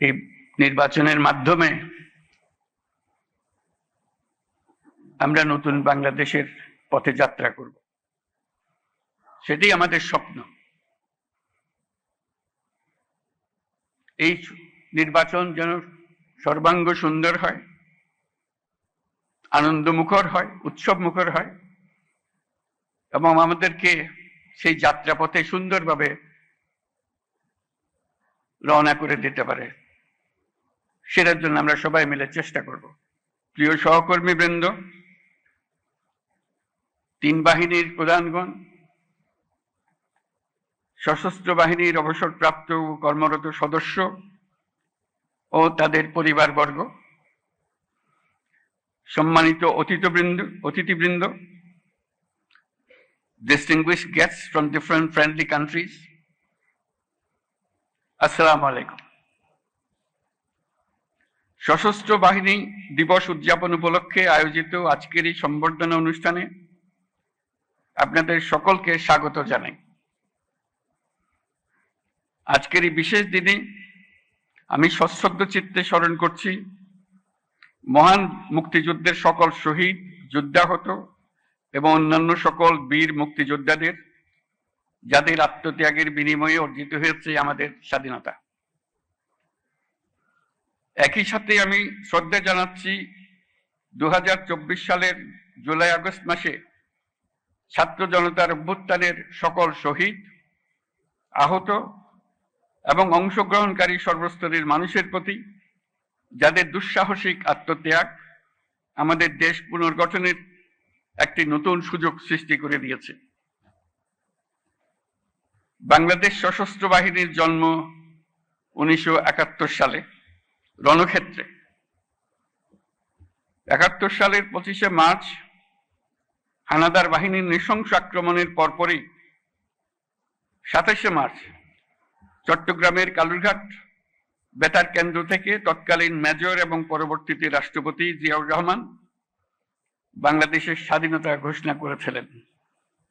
এই নির্বাচনের মাধ্যমে আমরা নতুন বাংলাদেশের পথে যাত্রা করব। সেটি আমাদের স্বপ্ন। এই নির্বাচন যেন সর্বাঙ্গ সুন্দর হয়, আনন্দমুখর হয় উৎসব মুখর হয় এবং আমাদেরকে সেই যাত্রাপথে সুন্দরভাবে রওনা করে দিতে পারে। সেটার জন্য আমরা সবাই মিলে চেষ্টা করব। প্রিয় সহকর্মী বৃন্দ তিন বাহিনীর প্রধানগণ, সশস্ত্র বাহিনীর অবসরপ্রাপ্ত কর্মরত সদস্য ও তাদের পরিবারবর্গ, সম্মানিত অতিথিবৃন্দ অতিথিবৃন্দ, distinguished guests from different friendly countries, আসসালামু আলাইকুম। সশস্ত্র বাহিনী দিবস উদযাপন উপলক্ষে আয়োজিত আজকের এই সম্বর্ধনা অনুষ্ঠানে আপনাদের সকলকে স্বাগত জানাই। আজকের এই বিশেষ দিনে আমি সশ্রদ্ধ চিত্তে স্মরণ করছি, মহান মুক্তিযুদ্ধের সকল শহীদ, যুদ্ধাহত এবং অন্যান্য সকল বীর মুক্তিযোদ্ধাদের, যাদের আত্মত্যাগের বিনিময়ে অর্জিত হয়েছে আমাদের স্বাধীনতা। একই সাথে আমি শ্রদ্ধা জানাচ্ছি দু হাজার চব্বিশ সালের জুলাই আগস্ট মাসে ছাত্র জনতার অভ্যুত্থানের সকল শহীদ, আহত এবং অংশগ্রহণকারী সর্বস্তরের মানুষের প্রতি যাদের দুঃসাহসিক আত্মত্যাগ আমাদের দেশ পুনর্গঠনের একটি নতুন সুযোগ সৃষ্টি করে দিয়েছে। বাংলাদেশ সশস্ত্র বাহিনীর জন্ম উনিশশো একাত্তর সালে। রণক্ষেত্রে। একাত্তর সালের পঁচিশে মার্চ হানাদার বাহিনীর নৃশংস আক্রমণের পরপরই সাতাশে মার্চ চট্টগ্রামের কালুরঘাট বেতার কেন্দ্র থেকে তৎকালীন মেজর এবং পরবর্তীতে রাষ্ট্রপতি জিয়াউর রহমান বাংলাদেশের স্বাধীনতা ঘোষণা করেছিলেন।